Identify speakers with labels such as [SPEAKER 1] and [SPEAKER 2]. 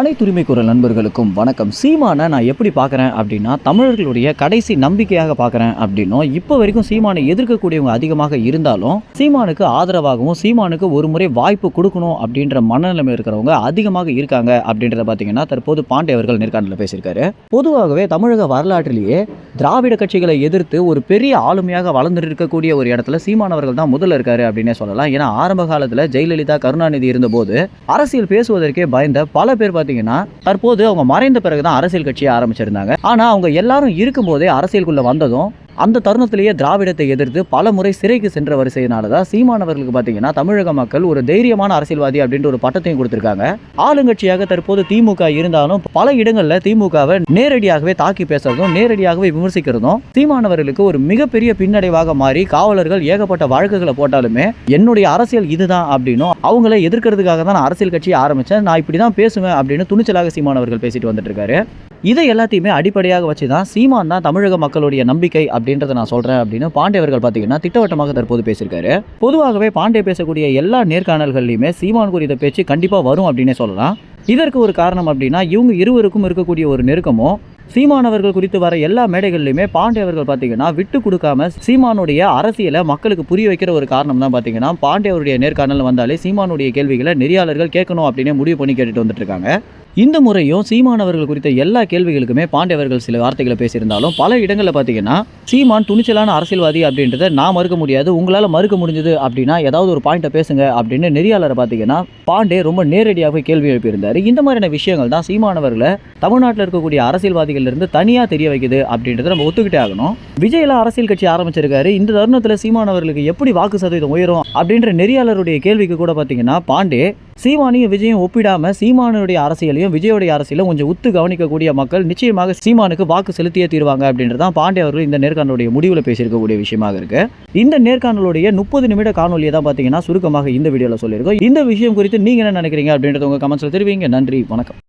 [SPEAKER 1] அனைத்துரிமை குரல் நண்பர்களுக்கும் வணக்கம். சீமானை நான் எப்படி பார்க்குறேன் அப்படின்னா தமிழர்களுடைய கடைசி நம்பிக்கையாக பார்க்குறேன் அப்படின்னும் இப்போ வரைக்கும் சீமானை எதிர்க்கக்கூடியவங்க அதிகமாக இருந்தாலும் சீமானுக்கு ஆதரவாகவும் சீமானுக்கு ஒரு முறை வாய்ப்பு கொடுக்கணும் அப்படின்ற மனநிலைமை இருக்கிறவங்க அதிகமாக இருக்காங்க அப்படின்றத பார்த்தீங்கன்னா தற்போது பாண்டே அவர்கள் நேர்காணலில் பேசியிருக்காரு. பொதுவாகவே தமிழக வரலாற்றிலேயே திராவிட கட்சிகளை எதிர்த்து ஒரு பெரிய ஆளுமையாக வளர்ந்துட்டு இருக்கக்கூடிய ஒரு இடத்துல சீமானவர்கள் தான் முதல்ல இருக்காரு அப்படின்னே சொல்லலாம். ஏன்னா ஆரம்ப காலத்தில் ஜெயலலிதா கருணாநிதி இருந்தபோது அரசியல் பேசுவதற்கே பயந்த பல பேர் பார்த்தீங்கன்னா தற்போது அவங்க மறைந்த பிறகு தான் அரசியல் கட்சியை ஆரம்பிச்சிருந்தாங்க. ஆனால் அவங்க எல்லாரும் இருக்கும்போதே அரசியலுக்குள்ளே வந்ததும் அந்த தருணத்திலேயே திராவிடத்தை எதிர்த்து பல முறை சிறைக்கு சென்ற வரிசையினால தான் சீமானவர்களுக்கு பார்த்தீங்கன்னா தமிழக மக்கள் ஒரு தைரியமான அரசியல்வாதி அப்படின்ற ஒரு பட்டத்தையும் கொடுத்துருக்காங்க. ஆளுங்கட்சியாக தற்போது திமுக இருந்தாலும் பல இடங்களில் திமுகவை நேரடியாகவே தாக்கி பேசுறதும் நேரடியாகவே விமர்சிக்கிறதும் சீமானவர்களுக்கு ஒரு மிகப்பெரிய பின்னடைவாக மாறி காவலர்கள் ஏகப்பட்ட வழக்குகளை போட்டாலுமே என்னுடைய அரசியல் இதுதான் அப்படின்னும் அவங்கள எதிர்க்கிறதுக்காக தான் நான் அரசியல் கட்சியை ஆரம்பித்தேன் நான் இப்படி தான் பேசுவேன் அப்படின்னு துணிச்சலாக சீமானவர்கள் பேசிட்டு வந்துட்டு இருக்காரு. இதை எல்லாத்தையுமே அடிப்படையாக வச்சு தான் சீமான் தான் தமிழக மக்களுடைய நம்பிக்கை அப்படின்றத நான் சொல்கிறேன் அப்படின்னு பாண்டியவர்கள் பார்த்தீங்கன்னா திட்டவட்டமாக தற்போது பேசியிருக்காரு. பொதுவாகவே பாண்டே பேசக்கூடிய எல்லா நேர்காணல்கள்லையுமே சீமான் குறித்த பேச்சு கண்டிப்பாக வரும் அப்படின்னே சொல்லலாம். இதற்கு ஒரு காரணம் அப்படின்னா இவங்க இருவருக்கும் இருக்கக்கூடிய ஒரு நெருக்கமும் சீமானவர்கள் குறித்து வர எல்லா மேடைகள்லையுமே பாண்டே அவர்கள் பார்த்தீங்கன்னா விட்டு கொடுக்காம சீமானுடைய அரசியலை மக்களுக்கு புரிய வைக்கிற ஒரு காரணம் தான் பார்த்தீங்கன்னா பாண்டே அவருடைய நேர்காணல் வந்தாலே சீமானுடைய கேள்விகளை நெறியாளர்கள் கேட்கணும் அப்படின்னு முடிவு பண்ணி கேட்டுட்டு வந்துட்டு இருக்காங்க இந்த முறையும் சீமானவர்கள் குறித்த எல்லா கேள்விகளுக்குமே பாண்டியவர்கள் சில வார்த்தைகளை பேசியிருந்தாலும் பல இடங்களில் பார்த்தீங்கன்னா சீமான் துணிச்சலான அரசியல்வாதி அப்படின்றத நான் மறுக்க முடியாது உங்களால் மறுக்க முடிஞ்சது அப்படின்னா ஏதாவது ஒரு பாயிண்ட்டை பேசுங்க அப்படின்னு நெறியாளரை பார்த்தீங்கன்னா பாண்டே ரொம்ப நேரடியாக கேள்வி எழுப்பியிருந்தார். இந்த மாதிரியான விஷயங்கள் தான் சீமானவர்களை தமிழ்நாட்டில் இருக்கக்கூடிய அரசியல்வாதிகள் இருந்து தனியாக தெரிய வைக்குது அப்படின்றத நம்ம ஒத்துக்கிட்டே ஆகணும். விஜயெல்லாம் அரசியல் கட்சி ஆரம்பிச்சிருக்காரு. இந்த தருணத்தில் சீமானவர்களுக்கு எப்படி வாக்கு சதவீதம் உயரும் அப்படின்ற நெறியாளருடைய கேள்விக்கு கூட பார்த்தீங்கன்னா பாண்டே சீமானையும் விஜயும் ஒப்பிடாம சீமானுடைய அரசியலையும் விஜயோடைய அரசியலும் கொஞ்சம் உத்து கவனிக்கக்கூடிய மக்கள் நிச்சயமாக சீமானுக்கு வாக்கு செலுத்தியே தீர்வாங்க அப்படின்றதான் பாண்டே அவர்கள் இந்த நேர்காணலுடைய முடிவில் பேசியிருக்கக்கூடிய விஷயமாக இருக்கு. இந்த நேர்காணலுடைய முப்பது நிமிட காணொலியை தான் பார்த்தீங்கன்னா சுருக்கமாக இந்த வீடியோவில் சொல்லியிருக்கோம். இந்த விஷயம் குறித்து நீங்கள் என்ன நினைக்கிறீங்க அப்படின்றத உங்கள் கமெண்ட்ஸில் தெரிவிங்க. நன்றி வணக்கம்.